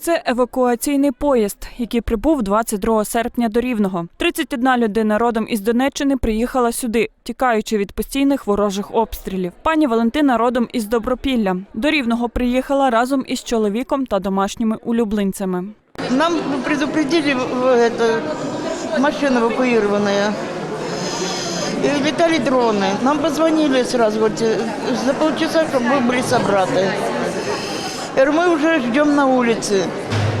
Це евакуаційний поїзд, який прибув 22 серпня до Рівного. 31 людина родом із Донеччини приїхала сюди, тікаючи від постійних ворожих обстрілів. Пані Валентина родом із Добропілля. До Рівного приїхала разом із чоловіком та домашніми улюбленцями. Нам предупредили в- это, машина эвакуированная. И летали дроны. Нам позвонили сразу вот, э, за полчаса, чтобы мы были собраты. Я говорю, мы уже ждем на улице.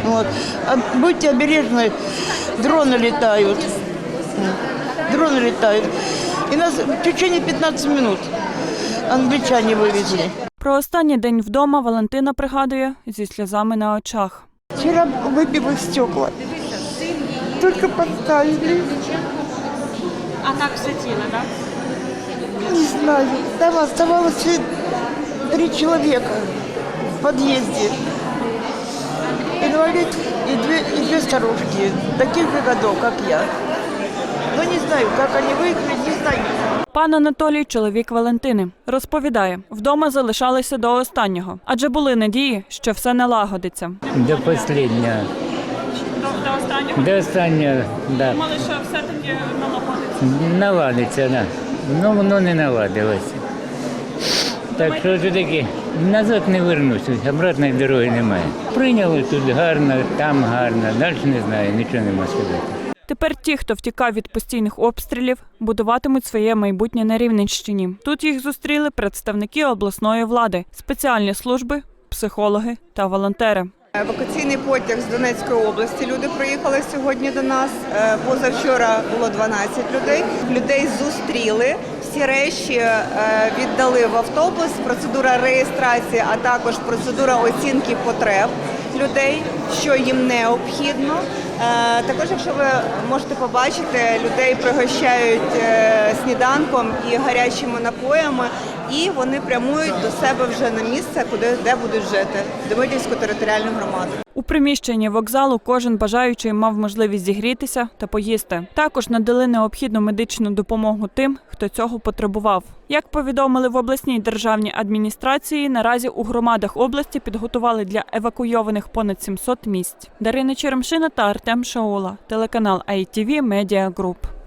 Вот. А будьте обережны, дроны летают. Дроны летают. И нас в течение 15 минут англичане вывезли. Про останній день вдома Валентина пригадує зі сльозами на очах. Вчера выбило стекла. Только поставили. А так все ціле, так? Не знаю. Там оставалось э, три человека в подъезде. Инвалид и две, и две старушки, таких же годов, как я. Но не знаю, как они выехали, не знаю. Пан Анатолій, чоловік Валентини, розповідає, вдома залишалися до останнього, адже були надії, що все налагодиться. До последнього. До останнього До останнього, да. думали, що все таки налагодиться. Наладиться, да. Ну воно не наладилося. Так що ж таки, назад не вернуся, обратної дороги немає. Прийняли тут гарно, там гарно, далі не знаю, нічого не можу сказати. Тепер ті, хто втікав від постійних обстрілів, будуватимуть своє майбутнє на Рівненщині. Тут їх зустріли представники обласної влади, спеціальні служби, психологи та волонтери. Евакуаційний потяг з Донецької області. Люди приїхали сьогодні до нас. Е, Позавчора було 12 людей. Людей зустріли. Всі речі е, віддали в автобус. Процедура реєстрації, а також процедура оцінки потреб людей, що їм необхідно. Е, Також, якщо ви можете побачити, людей пригощають е, сніданком і гарячими напоями, і вони прямують до себе вже на місце, куди де будуть жити, Демидівську територіальну громаду. Приміщенні вокзалу кожен бажаючий мав можливість зігрітися та поїсти. Також надали необхідну медичну допомогу тим, хто цього потребував. Як повідомили в обласній державній адміністрації, наразі у громадах області підготували для евакуйованих понад 700 місць. Дарина Черемшина та Артем Шаула, телеканал ITV Media Group.